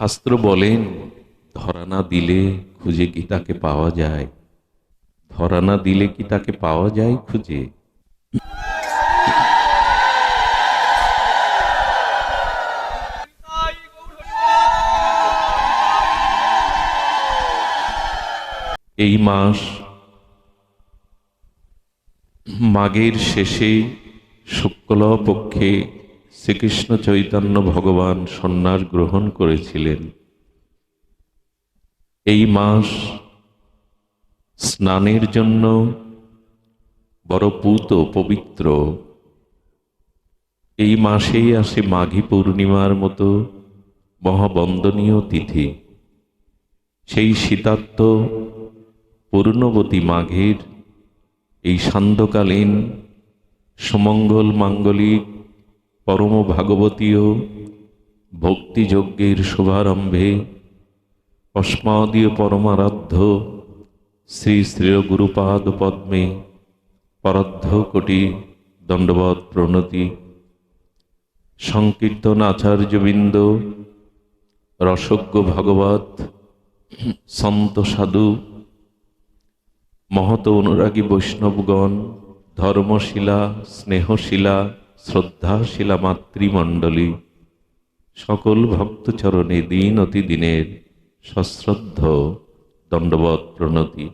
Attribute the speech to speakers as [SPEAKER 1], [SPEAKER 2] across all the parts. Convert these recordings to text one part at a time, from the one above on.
[SPEAKER 1] শাস্ত্র বলেন, ধরা না দিলে খুঁজে কি তাকে পাওয়া যায়? ধরা না দিলে কি তাকে পাওয়া যায় খুঁজে? এই মাস মাঘের শেষে শুক্ল পক্ষে শ্রীকৃষ্ণ চৈতন্য ভগবান সন্ন্যাস গ্রহণ করেছিলেন। এই মাস স্নানের জন্য বড় পুত পবিত্র। এই মাসেই আসে মাঘী পূর্ণিমার মতো মহাবন্দনীয় তিথি। সেই শীতার্থ পূর্ণবতী মাঘের এই সান্ধ্যকালীন সুমঙ্গল মাঙ্গলিক পরম ভাগবতীয় ভক্তিযজ্ঞের শুভারম্ভে অস্মাদীয় পরমারাধ্য শ্রী শ্রী গুরুপাদ পদ্মে পরাধ্য কোটি দণ্ডবত প্রণতি। সংকীর্তন আচার্যবৃন্দ রসজ্ঞ ভাগবত সন্ত সাধু, মহত অনুরাগী বৈষ্ণবগণ, ধর্মশিলা, স্নেহশিলা শ্রদ্ধাশিলা মাতৃমণ্ডলী, সকল ভক্তচরণে দিন অতি দিনের সশ্রদ্ধ দণ্ডবত প্রণতি।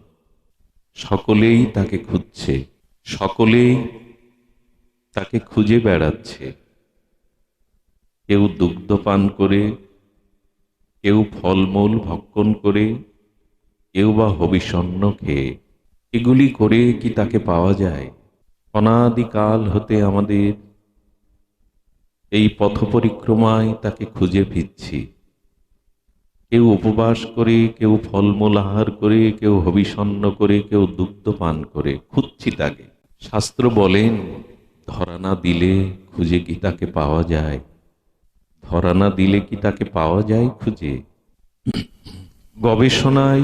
[SPEAKER 1] সকলেই তাকে খুঁজছে, সকলেই তাকে খুঁজে বেড়াচ্ছে। কেউ দুগ্ধ পান করে, কেউ ফলমূল ভক্ষণ করে, কেউ বা হবিষণ্ণ খেয়ে। এগুলি করে কি তাকে পাওয়া যায়? অনাদিকাল হতে আমাদের এই পথ পরিক্রমায় তাকে খুঁজে ফিরছি। কেউ উপবাস করে, কেউ ফলমূল আহার করে, কেউ হবিষণ্ণ করে, কেউ দুগ্ধ পান করে, খুঁজছি তাকে। শাস্ত্র বলেন ধরা না দিলে খুঁজে কি তাকে পাওয়া যায়? ধরা না দিলে কি তাকে পাওয়া যায় খুঁজে? গবেষণায়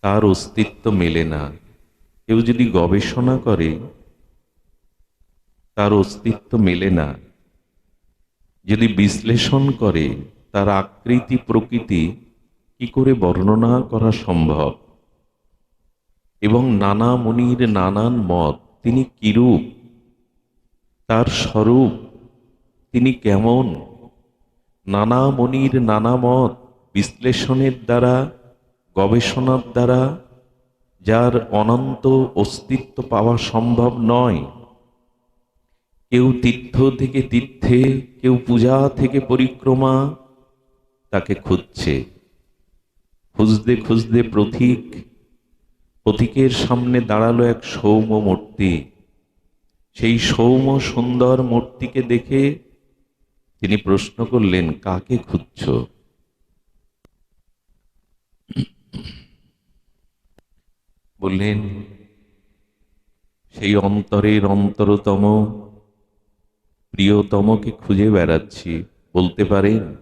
[SPEAKER 1] তার অস্তিত্ব মেলে না। কেউ যদি গবেষণা করে, তার অস্তিত্ব মেলে না। যদি বিশ্লেষণ করে তার আকৃতি প্রকৃতি, কি করে বর্ণনা করা সম্ভব? এবং নানা মুনির নানান মত, তিনি কিরূপ? তার স্বরূপ, তিনি কেমন? নানা মনির নানা মত, বিশ্লেষণের দ্বারা, গবেষণার দ্বারা, যার অনন্ত অস্তিত্ব পাওয়া সম্ভব নয়। কেউ তীর্থ থেকে তীর্থে, কেউ পূজা থেকে পরিক্রমা, তাকে খুঁজছে। খুঁজতে খুঁজতে প্রতীক, প্রতীকের সামনে দাঁড়াল এক সৌম্য মূর্তি। সেই সৌম্য সুন্দর মূর্তিকে দেখে তিনি প্রশ্ন করলেন, কাকে খুঁজছ? বললেন, সেই অন্তরের অন্তরতম প্রিয়তমকে খুঁজে বেড়াচ্ছি, বলতে পারেন?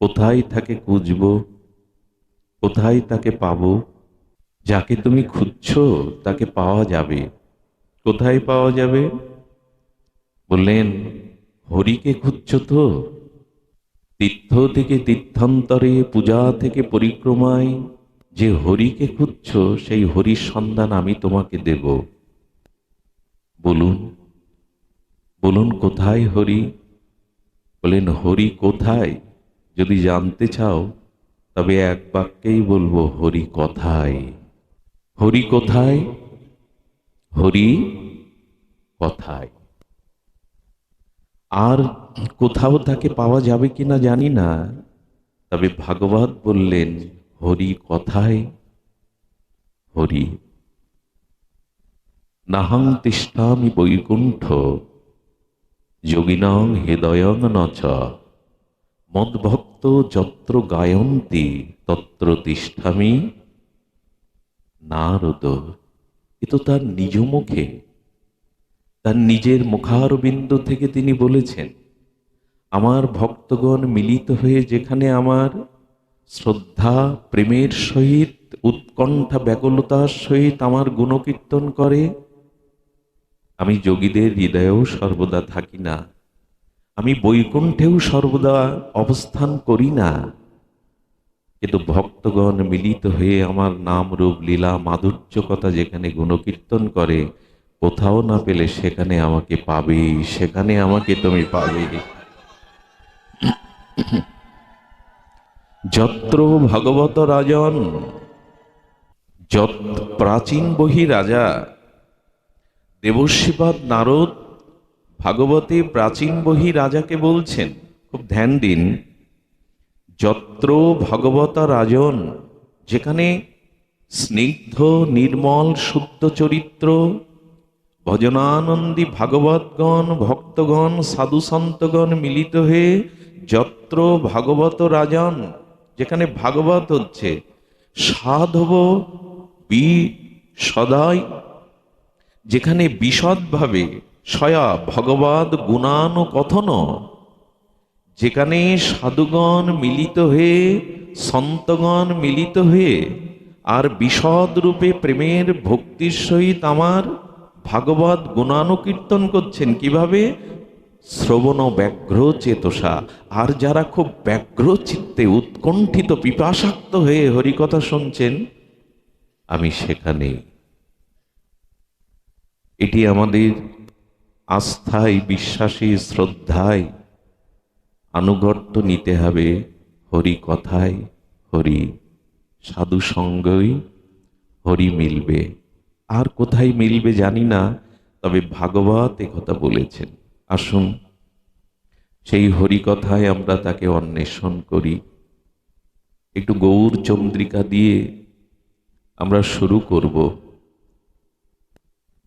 [SPEAKER 1] কোথায় তাকে খুঁজব? কোথায় তাকে পাব? যাকে তুমি খুঁজছ, তাকে পাওয়া যাবে। কোথায় পাওয়া যাবে? বললেন, হরিকে খুঁজছ তো? তীর্থ থেকে তীর্থান্তরে, পূজা থেকে পরিক্রমায়, যে হরিকে খুঁজছ, সেই হরির সন্ধান আমি তোমাকে দেব। বলুন। বলুন কোথায় হরি? বলেন, হরি কোথায়? যদি জানতে চাও, তবে এক বাক্যেই বলব, হরি কথায়? হরি কোথায়? হরি কথায়? আর কোথাও তাকে পাওয়া যাবে কিনা জানি না, তবে ভাগবত বললেন, হরি কথায়? হরি নাহং তিষ্ঠামি বৈকুণ্ঠ যোগিনং হৃদয়ং নচ। মদ্ভক্ত যত্র গায়ন্তি, তত্র তিষ্ঠামি। নারদ, এ তো তার নিজ মুখে। তার নিজের মুখারবিন্দ থেকে তিনি বলেছেন, আমার ভক্তগণ মিলিত হয়ে যেখানে আমার শ্রদ্ধা, প্রেমের সহিত, উৎকণ্ঠা, ব্যাকুলতার সহিত আমার গুণকীর্তন করে আমি যোগীদের হৃদয়েও সর্বদা থাকি না। আমি বৈকুণ্ঠেও সর্বদা অবস্থান করি না। কিন্তু ভক্তগণ মিলিত হয়ে আমার নাম রূপ লীলা মাধুর্য কথা যেখানে গুণকীর্তন করে, কোথাও না পেলে সেখানে আমাকে পাবে, সেখানে আমাকে তুমি পাবে। যত্র ভগবত রাজন, যত প্রাচীন বহি রাজা দেবশ্রীপাদ নারদ ভাগবতে প্রাচীন বহি রাজাকে বলছেন, খুব ধ্যান দিন যত্র ভগবত রাজন, যেখানে স্নিগ্ধ, নির্মল, শুদ্ধ চরিত্র, ভজনানন্দী ভাগবতগণ, ভক্তগণ, সাধু সন্তগণ মিলিত হয়ে যত্র ভাগবত রাজন, যেখানে ভাগবত হচ্ছে, সাধব বি সদাই যেখানে বিশদভাবে সয়া ভগবত গুণানুকথন, যেখানে সাধুগণ মিলিত হয়ে, সন্তগণ মিলিত হয়ে, আর বিশদ রূপে প্রেমের ভক্তির সহিত আমার ভাগবত গুণানুকীর্তন করছেন কীভাবে? শ্রবণ ব্যগ্র চেতসা। আর যারা খুব ব্যগ্র চিত্তে উৎকণ্ঠিত পিপাসাক্ত হয়ে হরিকথা শুনছেন, আমি সেখানে এটি আমাদের আস্থায়, বিশ্বাসী, শ্রদ্ধায় আনুগত্য নিতে হবে হরি কথায়, হরি সাধু সঙ্গই হরি মিলবে। আর কোথায় মিলবে জানি না, তবে ভাগবত কথা বলেছেন। আসুন, সেই হরি কথায় আমরা তাকে অন্বেষণ করি। একটু গৌর চন্দ্রিকা দিয়ে আমরা শুরু করব।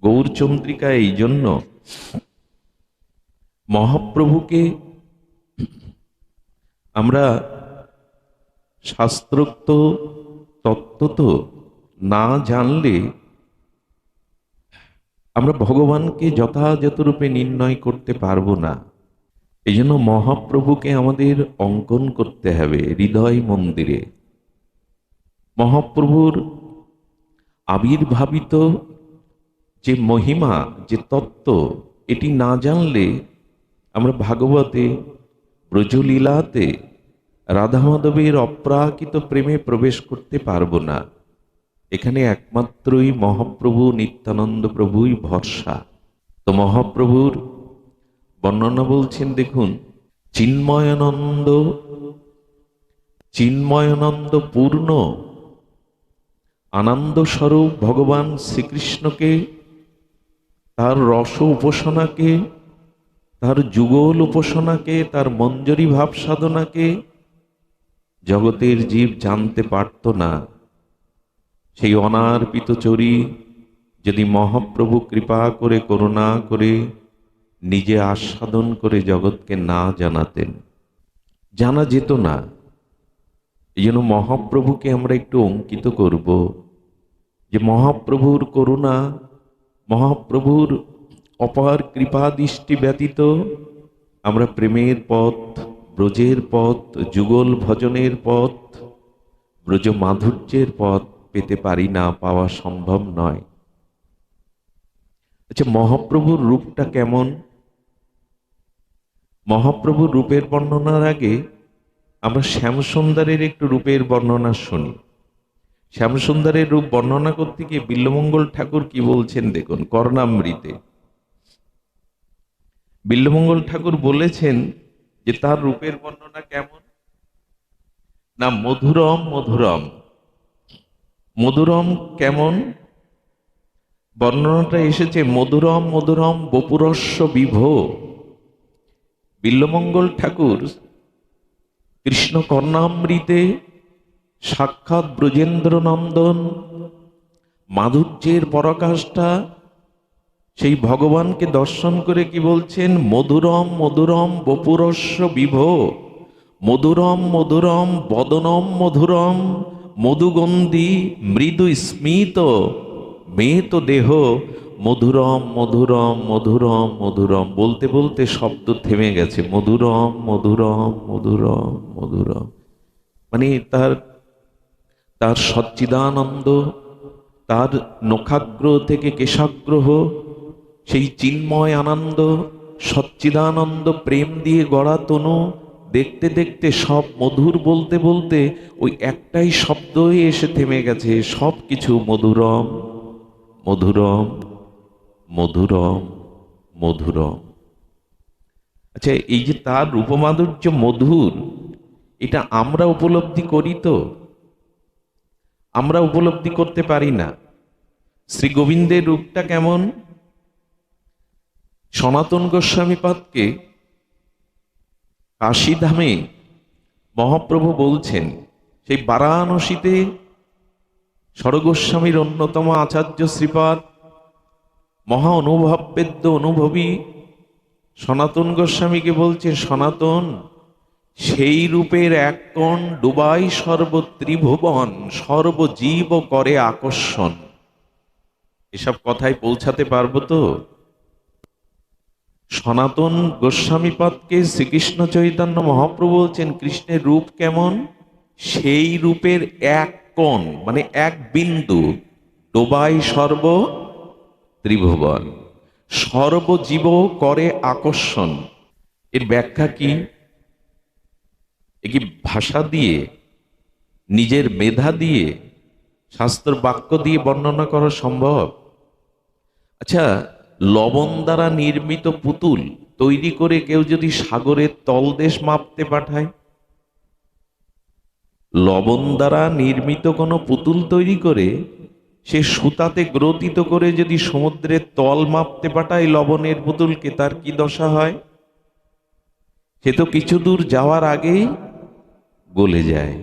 [SPEAKER 1] গৌর চন্দ্রিকা এই জন্য মহাপ্রভুকে আমরা শাস্ত্রোক্ত তত্ত্ব তো না জানলে আমরা ভগবানকে যথাযথ রূপে নির্ণয় করতে পারব না। এই জন্য মহাপ্রভুকে আমাদের অঙ্কন করতে হবে হৃদয় মন্দিরে। মহাপ্রভুর আবির্ভাবিত যে মহিমা, যে তত্ত্ব, এটি না জানলে আমরা ভাগবতে, ব্রজলীলাতে রাধা মাধবের অপ্রাকৃত প্রেমে প্রবেশ করতে পারব না। এখানে একমাত্রই মহাপ্রভু নিত্যানন্দ প্রভুই ভরসা। তো মহাপ্রভুর বর্ণনা বলছেন, দেখুন, চিন্ময়ানন্দ চিন্ময়ানন্দ পূর্ণ আনন্দস্বরূপ ভগবান শ্রীকৃষ্ণকে তার রস উপাসনাকে, তার যুগল উপাসনাকে, তার মঞ্জরি ভাব সাধনাকে জগতের জীব জানতে পারত না। সেই অনার্পিত চরি যদি মহাপ্রভু কৃপা করে, করুণা করে, নিজে আস্বাদন করে জগৎকে না জানাতেন, জানা যেত না। এই জন্য মহাপ্রভুকে আমরা একটু অঙ্কিত করব যে মহাপ্রভুর করুণা মহাপ্রভুর অপার কৃপা দৃষ্টি ব্যতীত আমরা প্রেমের পথ, ব্রজের পথ, যুগল ভজনের পথ, ব্রজ মাধুর্যের পথ পেতে পারি না, পাওয়া সম্ভব নয়। আচ্ছা মহাপ্রভুর রূপটা কেমন? মহাপ্রভুর রূপের বর্ণনার আগে আমরা শ্যামসুন্দরের একটু রূপের বর্ণনা শুনি। শ্যামসুন্দরের রূপ বর্ণনা করতে গিয়ে বিল্লমঙ্গল ঠাকুর কি বলছেন দেখুন, কর্ণামৃতে। বিল্লমঙ্গল ঠাকুর বলেছেন যে তার রূপের বর্ণনা কেমন? না, মধুরম মধুরম। মধুরম কেমন? বর্ণনাটা এসেছে, মধুরম মধুরম, বপুরস্য বিভো। বিল্লমঙ্গল ঠাকুর কৃষ্ণ কর্ণামৃতে সাক্ষাৎ ব্রজেন্দ্র নন্দন মাধুর্যের পরাকাষ্ঠা। সেই ভগবানকে দর্শন করে কি বলছেন? মধুরম মধুরম, বপুরস্য বিভ। মধুরম মধুরম, বদনম, মধুরম, মধুগন্ধি, মৃদু স্মিত, মেত দেহ। মধুরম মধুরম মধুরম মধুরম, বলতে বলতে শব্দ থেমে গেছে। মধুরম মধুরম মধুরম মধুরম। মানে তার তার সচ্চিদানন্দ, তার নখাগ্র থেকে কেশাগ্রহ, সেই চিন্ময় আনন্দ, সচ্চিদানন্দ প্রেম দিয়ে গড়া তনু, দেখতে দেখতে সব মধুর বলতে বলতে ওই একটাই শব্দই এসে থেমে গেছে, সব কিছু মধুরম মধুরম মধুরম মধুরম। আচ্ছা এই যে তার রূপমাধুর্য মধুর, এটা আমরা উপলব্ধি করি তো? আমরা উপলব্ধি করতে পারি না। শ্রী গোবিন্দের রূপটা কেমন? সনাতন গোস্বামী পাদকে কাশীধামে মহাপ্রভু বলছেন, সেই বারাণসীতে সরগোস্বামীর অন্যতম আচার্য শ্রীপাদ, মহা অনুভববেদ্য অনুভবী সনাতন গোস্বামীকে বলছে সনাতন সেই রূপের এক কণ ডুবাই সর্বত্রিভুবন, সর্বজীব করে আকর্ষণ। এসব কথায় পৌঁছাতে পারব তো? সনাতন গোস্বামীপদকে শ্রীকৃষ্ণ চৈতন্য মহাপ্রভু বলছেন, কৃষ্ণের রূপ কেমন? সেই রূপের এক কোণ মানে এক বিন্দু, ডোবাই সর্ব ত্রিভুবন সর্বজীব করে আকর্ষণ। এর ব্যাখ্যা কি? কি ভাষা দিয়ে, নিজের মেধা দিয়ে, শাস্ত্র বাক্য দিয়ে বর্ণনা করা সম্ভব? আচ্ছা লবণ দ্বারা নির্মিত পুতুল তৈরি করে কেউ যদি সাগরের তলদেশ মাপতে পাঠায়? লবণ দ্বারা নির্মিত কোনো পুতুল তৈরি করে সে সুতাতে গ্রথিত করে যদি সমুদ্রের তল মাপতে পাঠায় লবণের পুতুলকে, তার কি দশা হয়? সে তো কিছু দূর যাওয়ার আগেই গলে যায়।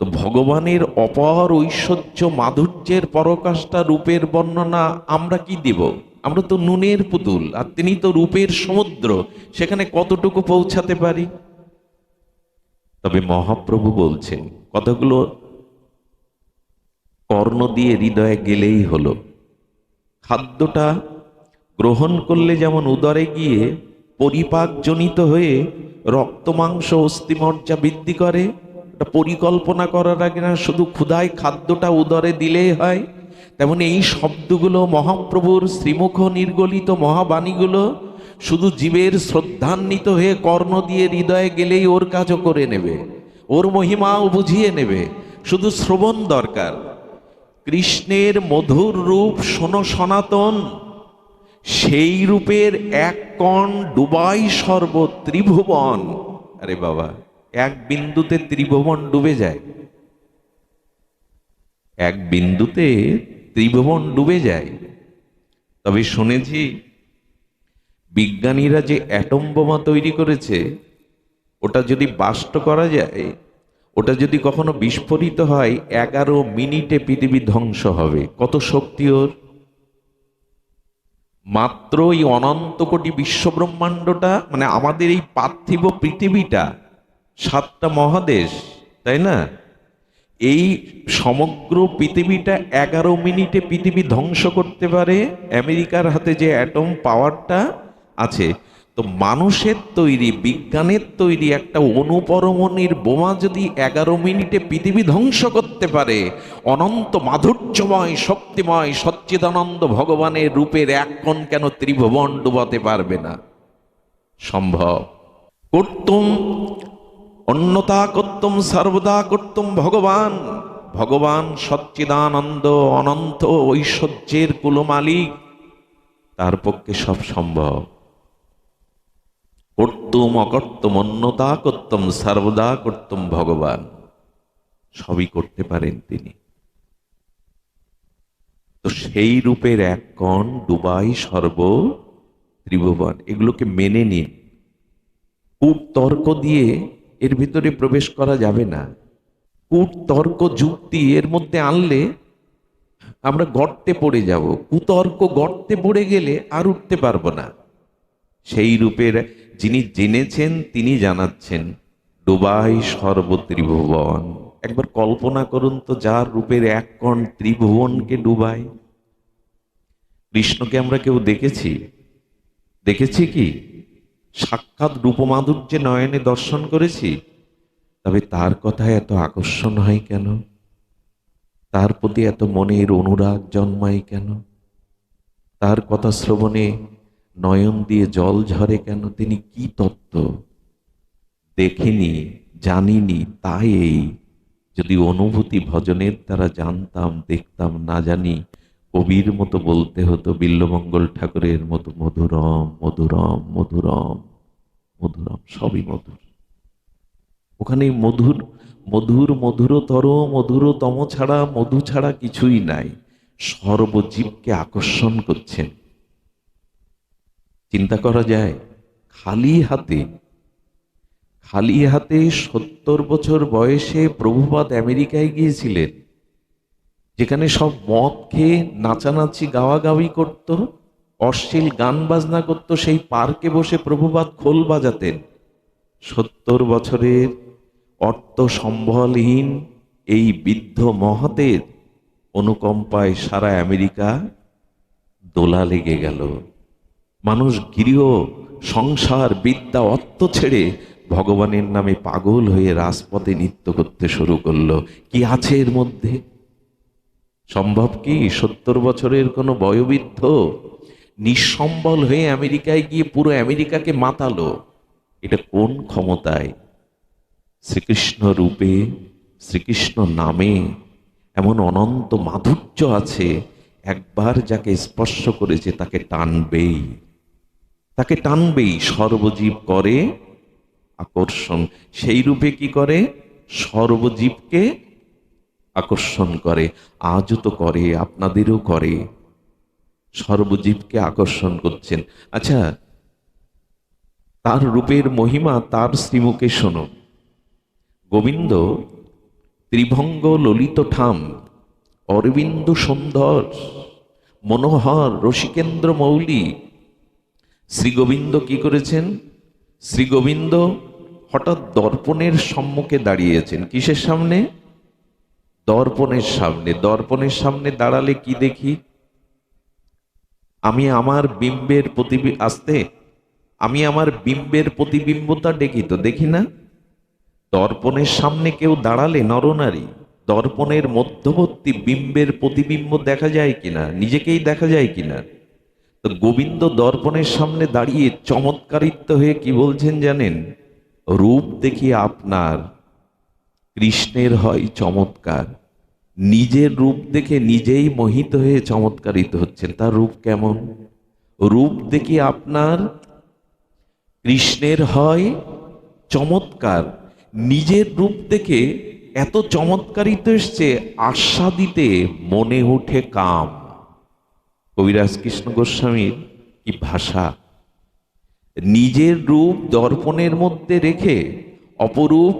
[SPEAKER 1] তো ভগবানের অপার ঐশ্বর্য মাধুর্যের পরকাষ্ঠা রূপের বর্ণনা আমরা কি দিব? আমরা তো নুনের পুতুল, আর তিনি তো রূপের সমুদ্র, সেখানে কতটুকু পৌঁছাতে পারি? তবে মহাপ্রভু বলছেন কথাগুলো কর্ণ দিয়ে হৃদয়ে গেলেই হলো। খাদ্যটা গ্রহণ করলে যেমন উদরে গিয়ে পরিপাকজনিত হয়ে রক্ত, মাংস, অস্থিমজ্জা বৃদ্ধি করে পরিকল্পনা করার আগে না শুধু ক্ষুধায় খাদ্যটা উদরে দিলেই হয়। তেমন এই শব্দগুলো মহাপ্রভুর শ্রীমুখ নির্গলিত মহাবাণীগুলো শুধু জীবের শ্রদ্ধান্বিত হয়ে কর্ণ দিয়ে হৃদয়ে গেলেই ওর কাজও করে নেবে, ওর মহিমাও বুঝিয়ে নেবে, শুধু শ্রবণ দরকার। কৃষ্ণের মধুর রূপ শোনো সনাতন। সেই রূপের এক কণ ডুবাই সর্ব ত্রিভুবন আরে বাবা, এক বিন্দুতে ত্রিভুবন ডুবে যায়। এক বিন্দুতে ত্রিভুবন ডুবে যায়। তবে শুনেছি, বিজ্ঞানীরা যে অ্যাটম বোমা তৈরি করেছে, ওটা যদি বাষ্ট করা যায়, ওটা যদি কখনো বিস্ফোরিত হয়, এগারো মিনিটে পৃথিবী ধ্বংস হবে। কত শক্তি ওর? মাত্র এই অনন্ত কোটি বিশ্বব্রহ্মাণ্ডটা মানে আমাদের এই পার্থিব পৃথিবীটা, সাতটা মহাদেশ, তাই না? এই সমগ্র পৃথিবীটা এগারো মিনিটে পৃথিবী ধ্বংস করতে পারে, আমেরিকার হাতে যে অ্যাটম পাওয়ারটা আছে। তো মানুষের তৈরি, বিজ্ঞানের তৈরি একটা অনুপরমণির বোমা যদি এগারো মিনিটে পৃথিবী ধ্বংস করতে পারে, অনন্ত মাধুর্যময়, শক্তিময়, সচ্চিদানন্দ ভগবানের রূপের এক কোণ কেন ত্রিভুবন ডুবাতে পারবে না? সম্ভব। করতুম অন্যতা করতুম, সর্বদা করতুম ভগবান। ভগবান সচ্চিদানন্দ, অনন্ত ঐশ্বর্যের কুলমালিক। তার পক্ষে সব সম্ভব। করতুম অকর্তুম, অন্যতা করতুম, সর্বদা করতুম ভগবান। সবই করতে পারেন তিনি। তো সেই রূপের এক কণ ডুবাই সর্ব ত্রিভুবন, এগুলোকে মেনে নিন। কূট তর্ক দিয়ে এর ভিতরে প্রবেশ করা যাবে না। কূট তর্ক যুক্তি এর মধ্যে আনলে আমরা গর্তে পড়ে যাব। কুতর্ক গর্তে পড়ে গেলে আর উঠতে পারব না। সেই রূপের যিনি জেনেছেন, তিনি জানাচ্ছেন ডুবাই সর্বত্রিভুবন। একবার কল্পনা করুন তো যার রূপের এক কণ ত্রিভুবনকে ডুবায় কৃষ্ণকে আমরা কেউ দেখেছি? দেখেছি কি? সাক্ষাৎ রূপমাধুর্যে নয়নে দর্শন করেছি। তবে তার কথায় এত আকর্ষণ হয় কেন? তার প্রতি এত মনের অনুরাগ জন্মায় কেন? তার কথা শ্রবণে নয়ন দিয়ে জল ঝরে কেন? তিনি কি তত্ত্ব? দেখিনি, জানিনি, তাই এই। যদি অনুভূতি ভজনের দ্বারা জানতাম, দেখতাম, না জানি, কবির মতো বলতে হতো, বিল্লমঙ্গল ঠাকুরের মতো, মধুরম মধুরম মধুরম মধুরম, সবই মধুর। ওখানে মধুর মধুর মধুরতর, মধুরতম ছাড়া, মধু ছাড়া কিছুই নাই। সর্বজীবকে আকর্ষণ করছেন। চিন্তা করা যায়, খালি হাতে খালি হাতে সত্তর বছর বয়সে প্রভুপাদ আমেরিকায় গিয়েছিলেন, যেখানে সব মদ খেয়ে নাচানাচি গাওয়াগাওয়ি করত, অশ্লীল গান বাজনা করত, সেই পার্কে বসে প্রভুপাদ খোল বাজাতেন। সত্তর বছরের অর্থ সম্বলহীন এই বৃদ্ধ মহতের অনুকম্পায় সারা আমেরিকা দোলা লেগে গেল। মানুষ গৃহ, সংসার, বিদ্যা, অর্থ ছেড়ে ভগবানের নামে পাগল হয়ে রাজপথে নৃত্য করতে শুরু করল। কি আছে এর মধ্যে? সম্ভব কি সত্তর বছরের কোনো বয়োবৃদ্ধ নিঃসম্বল হয়ে আমেরিকায় গিয়ে পুরো আমেরিকাকে মাতালো? এটা কোন ক্ষমতায়? শ্রীকৃষ্ণ রূপে, শ্রীকৃষ্ণ নামে এমন অনন্ত মাধুর্য আছে, একবার যাকে স্পর্শ করেছে তাকে টানবেই। তাকে টানবেই, সর্বজীব করে আকর্ষণ। সেই রূপে কি করে? সর্বজীবকে আকর্ষণ করে। আজও তো করে, আপনাদেরও করে। সর্বজীবকে আকর্ষণ করছেন। আচ্ছা তার রূপের মহিমা, তার শ্রীমুখে শোনো। গোবিন্দ ত্রিভঙ্গ ললিত ঠাম, অরবিন্দ সুন্দর, মনোহর, রসিকেন্দ্র মৌলি শ্রী গোবিন্দ কি করেছেন? শ্রীগোবিন্দ হঠাৎ দর্পণের সম্মুখে দাঁড়িয়েছেন। কিসের সামনে? দর্পণের সামনে। দর্পণের সামনে দাঁড়ালে কি দেখি? আমি আমার বিম্বের প্রতিবি আসতে, আমি আমার বিম্বের প্রতিবিম্বতা দেখি তো, দেখি না? দর্পণের সামনে কেউ দাঁড়ালে নরনারী, দর্পণের মধ্যবর্তী বিম্বের প্রতিবিম্ব দেখা যায় কিনা? নিজেকেই দেখা যায় কিনা? গোবিন্দ দর্পণের সামনে দাঁড়িয়ে চমৎকারিত্ব হয়ে কি বলছেন জানেন? রূপ দেখি আপনার, কৃষ্ণের হয় চমৎকার। নিজের রূপ দেখে নিজেই মোহিত হয়ে চমৎকারিত হচ্ছেন। তার রূপ কেমন? রূপ দেখি আপনার, কৃষ্ণের হয় চমৎকার। নিজের রূপ দেখে এত চমৎকারিত এসছে আস্বাদিতে মনে উঠে কাম। কবিরাজ কৃষ্ণ গোস্বামীর কি ভাষা? নিজের রূপ দর্পণের মধ্যে রেখে অপরূপ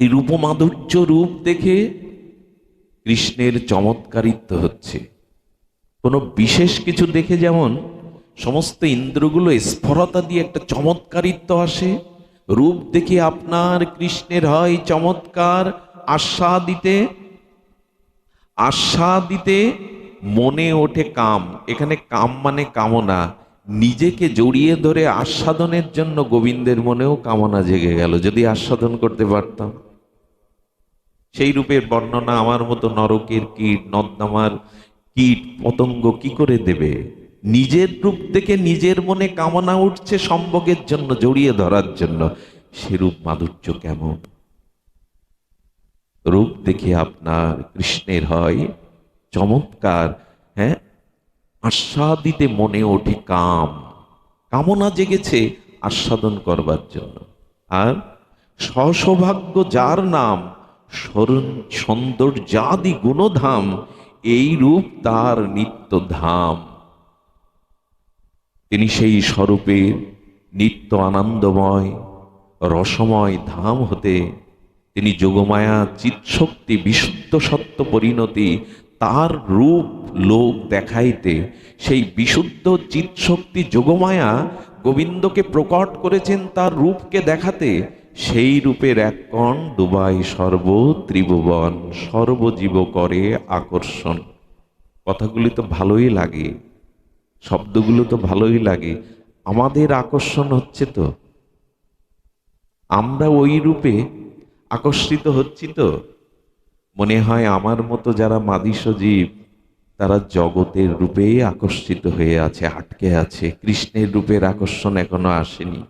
[SPEAKER 1] রূপমাধুর্য রূপ দেখে কৃষ্ণের চমৎকারিত্ব হচ্ছে। কোনো বিশেষ কিছু দেখে যেমন সমস্ত ইন্দ্রগুলো স্ফরতা দিয়ে একটা চমৎকারিত্ব আসে, রূপ দেখে আপনার কৃষ্ণের হয় চমৎকার আস্বাদিতে আস্বাদিতে মনে ওঠে কাম। এখানে কাম মানে কামনা। নিজেকে জড়িয়ে ধরে আস্বাদনের জন্য গোবিন্দের মনেও কামনা জেগে গেল, যদি আস্বাদন করতে পারতাম। সেই রূপের বর্ণনা আমার মতো নরকের কীট, নর্দমার কীট, পতঙ্গ কি করে দেবে? নিজের রূপ থেকে নিজের মনে কামনা উঠছে সম্ভোগের জন্য, জড়িয়ে ধরার জন্য। সেরূপ মাধুর্য কেমন? রূপ দেখে আপনার কৃষ্ণের হয়। চমৎকার হ্যাঁ? আস্বাদিতে মনে ওঠে কাম। কামনা জেগেছে আস্বাদন করবার জন্য। আর সসৌভাগ্য যার নাম সরণ- সৌন্দর্যাদি গুণধাম, এই রূপ তার নিত্য ধাম। তিনি সেই স্বরূপের নিত্য আনন্দময়, রসময় ধাম হতে, তিনি যোগমায়া, চিৎশক্তি, বিশুদ্ধ সত্য পরিণতি তার রূপ লোক দেখাইতে সেই বিশুদ্ধ চিৎশক্তি যোগমায়া গোবিন্দকে প্রকট করেছেন তার রূপকে দেখাতে, সেই রূপের এক কণ দুবাই সর্ব ত্রিভুবন সর্বজীব করে আকর্ষণ। কথাগুলি তো ভালোই লাগে, শব্দগুলো তো ভালোই লাগে, আমাদের আকর্ষণ হচ্ছে তো। আমরা ওই রূপে আকর্ষিত হচ্ছি তো। মনে হয় আমার মতো যারা মাদিস জীব তারা জগতের রূপেই আকর্ষিত হয়ে আছে, আটকে আছে। কৃষ্ণের রূপের আকর্ষণ এখনও আসেনি।